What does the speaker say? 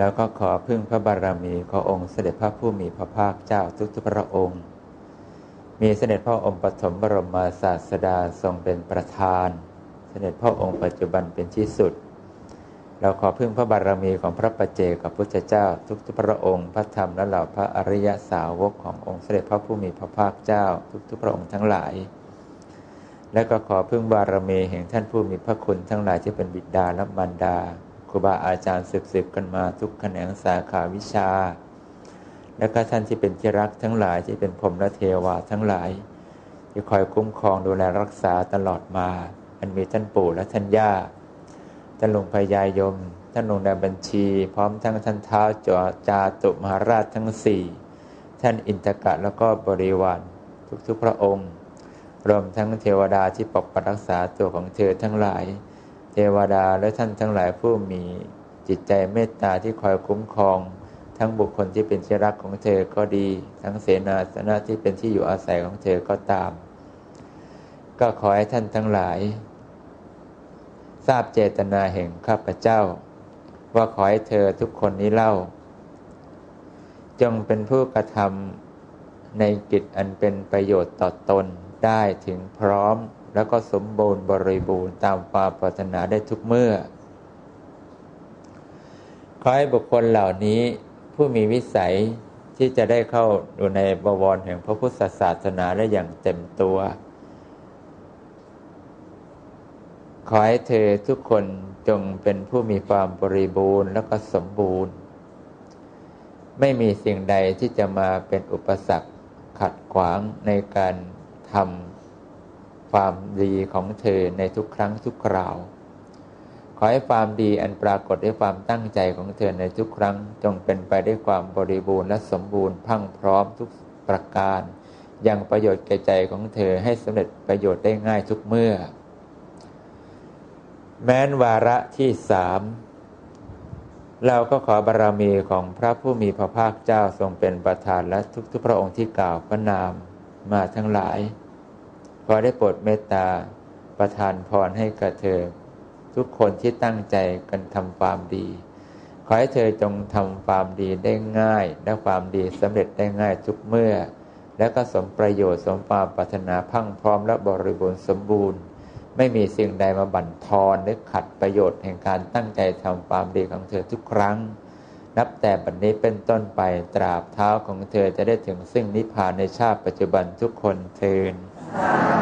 แล้วก็ขอพึ่งพระบารมีขององค์เสด็จพระผู้มีพระภาคเจ้าทุกๆพระองค์ มีเสด็จพ่อองค์ปฐมบรมศาสดาทรงเป็นประธาน เสด็จพ่อองค์ปัจจุบันเป็นที่สุด เราขอพึ่งพระบารมีของพระปัจเจกับพุทธเจ้าทุกๆพระองค์ พระธรรมและเหล่าพระอริยสาวกขององค์เสด็จพระผู้มีพระภาคเจ้าทุกๆพระองค์ทั้งหลาย และก็ขอพึ่งบารมีแห่งท่านผู้มีพระคุณทั้งหลายที่เป็นบิดาและมารดา ครูบาอาจารย์สืบๆกันมาทุกแขนงสาขาวิชา และก็ท่านที่เป็นที่รักทั้งหลายที่เป็นพรมและเทวาทั้งหลายที่คอยคุ้มครองดูแลรักษาตลอดมา อันมีท่านปู่และท่านย่าท่านหลวงพยายม ท่านหลวงในบัญชี พร้อมทั้งท่านเท้าจอจาตุมหาราชทั้งสี่ท่านอินทกะแล้วก็บริวารทุกๆพระองค์ รวมทั้งเทวดาที่ปกปักรักษาตัวของเธอทั้งหลาย เทวดาและท่านทั้งหลายผู้มีจิตใจเมตตาที่คอยคุ้มครอง ทั้งบุคคลที่เป็นที่รักของเธอก็ดี ทั้งเสนาสนะที่เป็นที่อยู่อาศัยของเธอก็ตาม ก็ขอให้ท่านทั้งหลาย ทราบเจตนาแห่งข้าพเจ้า ว่าขอให้เธอทุกคนนี้เล่า จงเป็นผู้กระทำในกิจอันเป็นประโยชน์ต่อตนได้ถึงพร้อม แล้วก็สมบูรณ์บริบูรณ์ตามความปรารถนาได้ทุกเมื่อขอให้บุคคลเหล่านี้ผู้มีวิสัยที่จะได้เข้าดูในบวรแห่งพระพุทธศาสนาได้อย่างเต็มตัว ขอให้เธอทุกคนจงเป็นผู้มีความบริบูรณ์แล้วก็สมบูรณ์ ไม่มีสิ่งใดที่จะมาเป็นอุปสรรคขัดขวางในการทำ ความดีของเธอในทุกครั้งทุกคราว ขอให้ความดีอันปรากฏด้วยความตั้งใจของเธอในทุกครั้ง จงเป็นไปด้วยความบริบูรณ์และสมบูรณ์พังพร้อมทุกประการยังประโยชน์แก่ใจของเธอให้สำเร็จประโยชน์ได้ง่ายทุกเมื่อ แม้นวาระที่สามเราก็ขอบารรมีของพระผู้มีพระภาคเจ้าทรงเป็นประธานและทุกๆพระองค์ที่กล่าวพระนามมาทั้งหลาย อได้โปรดเมตตาประทานพรให้กับเธอ ทุกคนที่ตั้งใจกันทำความดี ขอให้เธอจงทำความดีได้ง่าย และความดีสำเร็จได้ง่ายทุกเมื่อ และก็สมประโยชน์สมความปรารถนาพังพร้อมและบริบูรณ์สมบูรณ์ ไม่มีสิ่งใดมาบั่นทอนหรือขัดประโยชน์แห่งการตั้งใจทำความดีของเธอทุกครั้ง นับแต่บัดนนี้เป็นต้นไปตราบเท้าของเธอจะได้ถึงซึ่งนิพพานในชาติปัจจุบันทุกคนเทิน